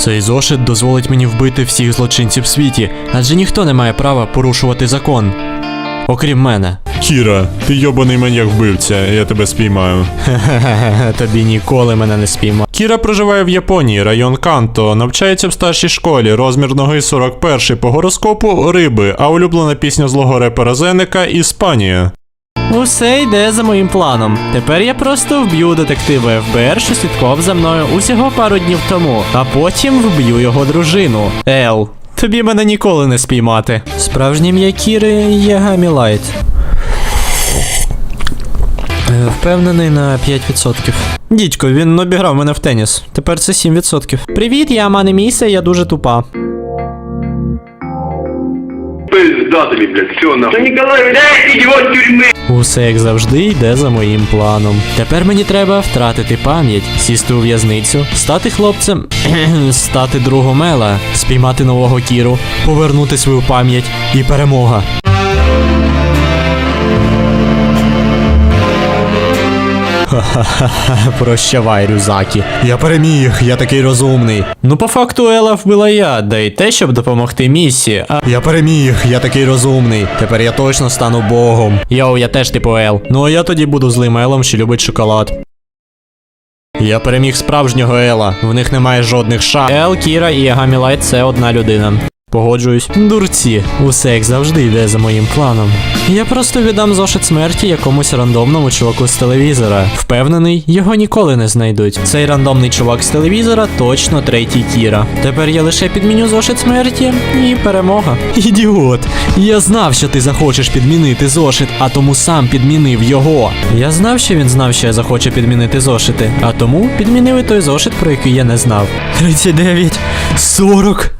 Цей зошит дозволить мені вбити всіх злочинців в світі, адже ніхто не має права порушувати закон. Окрім мене. Кіра, ти йобаний маньяк вбивця, я тебе спіймаю. Хе-хе, тобі ніколи мене не спійма. Кіра проживає в Японії, район Канто, навчається в старшій школі, розмір ноги 41 по гороскопу риби, а улюблена пісня злого репера Зеника Іспанія. Усе йде за моїм планом. Тепер я просто вб'ю детектива ФБР, що слідкував за мною усього пару днів тому, а потім вб'ю його дружину. Ел. Тобі мене ніколи не спіймати. Справжнє ім'я Кіри є Гамі Лайт. Е, Впевнений на 5%. Дідько, він обіграв мене в теніс. Тепер це 7%. Привіт, я Мане Міся, я дуже тупа. Пиздатыми, блядь, все нахуй. Та Ніколай, блядь, иди вон тюрьмы! Усе як завжди йде за моїм планом. Тепер мені треба втратити пам'ять, сісти у в'язницю, стати хлопцем, стати другом Ела, спіймати нового кіру, повернути свою пам'ять і перемога. прощавай, Рюзакі. Я переміг, я такий розумний. Ну, по факту Ела вбила я, да й те, щоб допомогти місі. А... Я переміг, я такий розумний. Тепер я точно стану богом. Йоу, я теж типу Ел. Ну а я тоді буду злим Елом, що любить шоколад. Я переміг справжнього Ела. В них немає жодних ша. Ел, Кіра і Агамілайт це одна людина. Погоджуюсь. Дурці, усе як завжди йде за моїм планом. Я просто віддам зошит смерті якомусь рандомному чуваку з телевізора. Впевнений, його ніколи не знайдуть. Цей рандомний чувак з телевізора точно третій Кіра. Тепер я лише підміню зошит смерті і перемога. Ідіот, я знав, що ти захочеш підмінити зошит, а тому сам підмінив його. Я знав, що він знав, що я захочу підмінити зошити, а тому підмінив і той зошит, про який я не знав. 39, 40.